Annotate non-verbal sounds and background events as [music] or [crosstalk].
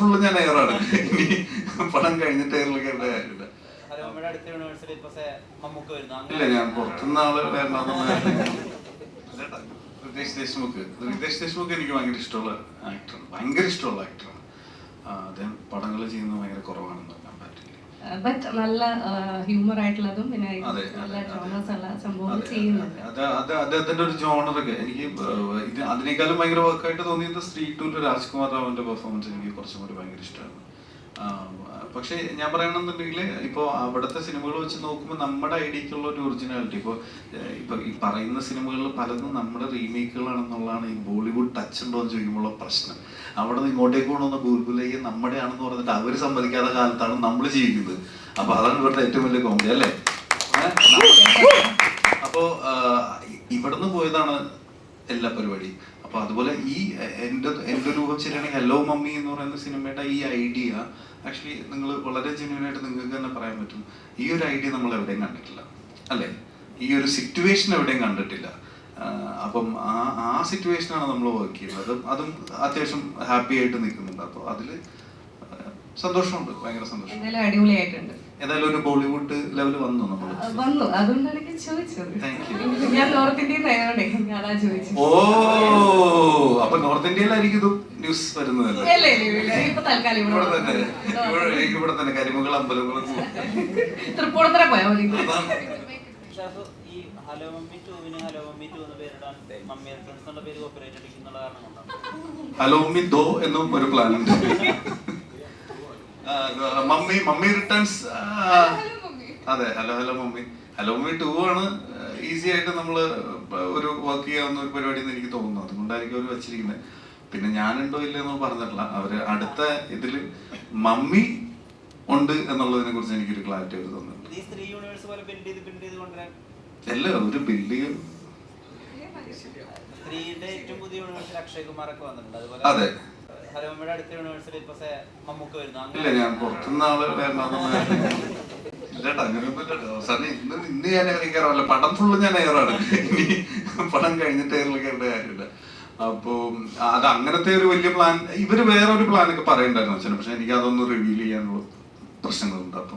Full ഞാൻ എയറാണ് ഇനി പടം കഴിഞ്ഞിട്ട് എയറിൽ കയറേണ്ട കാര്യമില്ല. ഇല്ല ഞാൻ പുറത്തുനിന്ന് ആൾ വരണമെന്ന് റിതേഷ് ദേശ്മുഖ്. റിതേഷ് ദേശ്മുഖ് എനിക്ക് ഭയങ്കര ഇഷ്ടമുള്ള ആക്ടറാണ് ഭയങ്കര ഇഷ്ടമുള്ള ആക്ടറാണ് അദ്ദേഹം പടങ്ങൾ ചെയ്യുന്നത് ഭയങ്കര കുറവാണെന്ന് ബട്ട് നല്ല ഹ്യൂമർ ആയിട്ടുള്ളതും പിന്നെ നല്ല അതെ, അതെ. ഡ്രാമസ് ഉള്ള സംഭവങ്ങൾ ചെയ്യുന്നുണ്ട്. അത് അത് അദ്ദേഹത്തിന്റെ ഒരു ജോണറൊക്കെ. എനിക്ക് ഇത് അതിനേക്കാളും ഭയങ്കര വർക്കായിട്ട് തോന്നിയത് സ്ത്രീ ടു രാജ്കുമാർ റാവുവിന്റെ പെർഫോമൻസ് എനിക്ക് കുറച്ചും കൂടി ഭയങ്കര ഇഷ്ടമാണ് പക്ഷേ ഞാൻ പറയണമെന്നുണ്ടെങ്കിൽ ഇപ്പോൾ അവിടുത്തെ സിനിമകൾ വെച്ച് നോക്കുമ്പോൾ നമ്മുടെ ഐഡിയക്കുള്ള ഒരു ഒറിജിനാലിറ്റി. ഇപ്പോൾ ഇപ്പൊ ഈ പറയുന്ന സിനിമകളിൽ പലതും നമ്മുടെ റീമേക്കുകളാണെന്നുള്ളതാണ് ഈ ബോളിവുഡ് ടച്ച് ഉണ്ടോ എന്ന് ചോദിക്കുമ്പോൾ പ്രശ്നം. അവിടെ നിന്ന് ഇങ്ങോട്ടേക്ക് കൊണ്ടുവന്ന ബൂൽബുലയ്യ നമ്മുടെ ആണെന്ന് പറഞ്ഞിട്ട് അവർ സമ്മതിക്കാത്ത കാലത്താണ് നമ്മൾ ജീവിക്കുന്നത്. അപ്പോൾ അതാണ് ഇവരുടെ ഏറ്റവും വലിയ കോമഡി അല്ലേ? അപ്പോ ഇവിടുന്ന് പോയതാണ് എല്ലാ പരിപാടിയും. അപ്പൊ അതുപോലെ ഈ ഹലോ മമ്മി എന്ന് പറയുന്ന സിനിമയുടെ ഈ ഐഡിയ ആക്ച്വലി നിങ്ങൾ വളരെ ജെന്യൂൻ ആയിട്ട് നിങ്ങൾക്ക് തന്നെ പറയാൻ പറ്റും. ഈ ഒരു ഐഡിയ നമ്മൾ എവിടെയും കണ്ടിട്ടില്ല. അല്ലേ? ഈ ഒരു സിറ്റുവേഷൻ എവിടെയും കണ്ടിട്ടില്ല. അപ്പം ആ ആ സിറ്റുവേഷനാണ് നമ്മൾ വർക്ക് ചെയ്യുന്നത്. അതും അതും അത്യാവശ്യം ഹാപ്പി ആയിട്ട് നിൽക്കുന്നുണ്ട്. അപ്പോൾ അതിൽ സന്തോഷമുണ്ട്. ഭയങ്കര സന്തോഷം. അടിപൊളിയായിട്ടുണ്ട്. ഏതായാലും ഒരു ബോളിവുഡ് ലെവൽ വന്നു നമ്മൾ വന്നു. അതുകൊണ്ടാണ് ചോദിച്ചത്. ഞാൻ നോർത്ത് ഇന്ത്യയിൽ ഓ! നോർത്ത് ഇന്ത്യയിലായിരിക്കും ഇത് ന്യൂസ് വരുന്നത്. തൽക്കാലം ഇവിടെ ഇവിടെ തന്നെ. ഇവിടെ ഇവിടെ തന്നെ കരിമുകൾ അമ്പലങ്ങളും തൃപ്പൂണിത്തറ പോയാ മതി. ഈ ഹലോ മമ്മി ടൂവിന് ഹലോ മമ്മി ടു എന്ന് പേരിടാൻ മമ്മി റിട്ടേൺസ് എന്നുള്ള പേര് കോപ്പറേറ്റ് അടിക്കുന്നുള്ള കാരണം കൊണ്ടാണ്. ഹലോ മമ്മി ദോ എന്നും ഒരു പ്ലാൻ ഉണ്ട്. ആ, മമ്മി മമ്മി റിട്ടേൺസ് അതെ hello hello mummy. Hello mummy two ആണ്. ഈസി ആയിട്ട് നമ്മൾ ഒരു വർക്ക് ചെയ്യാവുന്ന ഒരു പരിപാടി എന്ന് എനിക്ക് തോന്നുന്നു. അതുകൊണ്ടായിരിക്കും അവർ വെച്ചിരിക്കുന്നത് പിന്നെ ഞാനുണ്ടോ ഇല്ല എന്ന് പറഞ്ഞിട്ടില്ല. അവർ അടുത്ത ഇതിൽ മമ്മി ഉണ്ട് എന്നുള്ളതിനെ കുറിച്ച് എനിക്കൊരു ക്ലാരിറ്റി അവർ തന്നിട്ടുണ്ട് അല്ല ബിൽഡ് ബിൽഡ് ഒരു അതുപോലെ അതെ. ഹലോമയുടെ അടുത്ത യൂണിവേഴ്സിറ്റി ഇപ്പൊ സെ- വരുന്നു. ഇല്ല ഞാൻ പുറത്തുനിന്ന് ആൾ [laughs] അങ്ങനെയൊന്നും ഇല്ലട്ടോ അവസാനം ഇന്ന് ഇന്ന് ഞാൻ പടം ഫുള്ള് ഞാൻ എയറാണ് ഇനി പടം കഴിഞ്ഞിട്ട് ഏറിൽ കയറേണ്ട കാര്യമില്ല. അപ്പോ അത് അങ്ങനത്തെ ഒരു വലിയ പ്ലാൻ ഇവർ ഒരു പ്ലാൻ ഒക്കെ പറയണ്ടായിരുന്നു അച്ഛന്. പക്ഷെ എനിക്ക് അതൊന്നും റിവീൽ ചെയ്യാനുള്ള പ്രശ്നങ്ങളുണ്ട് അപ്പൊ.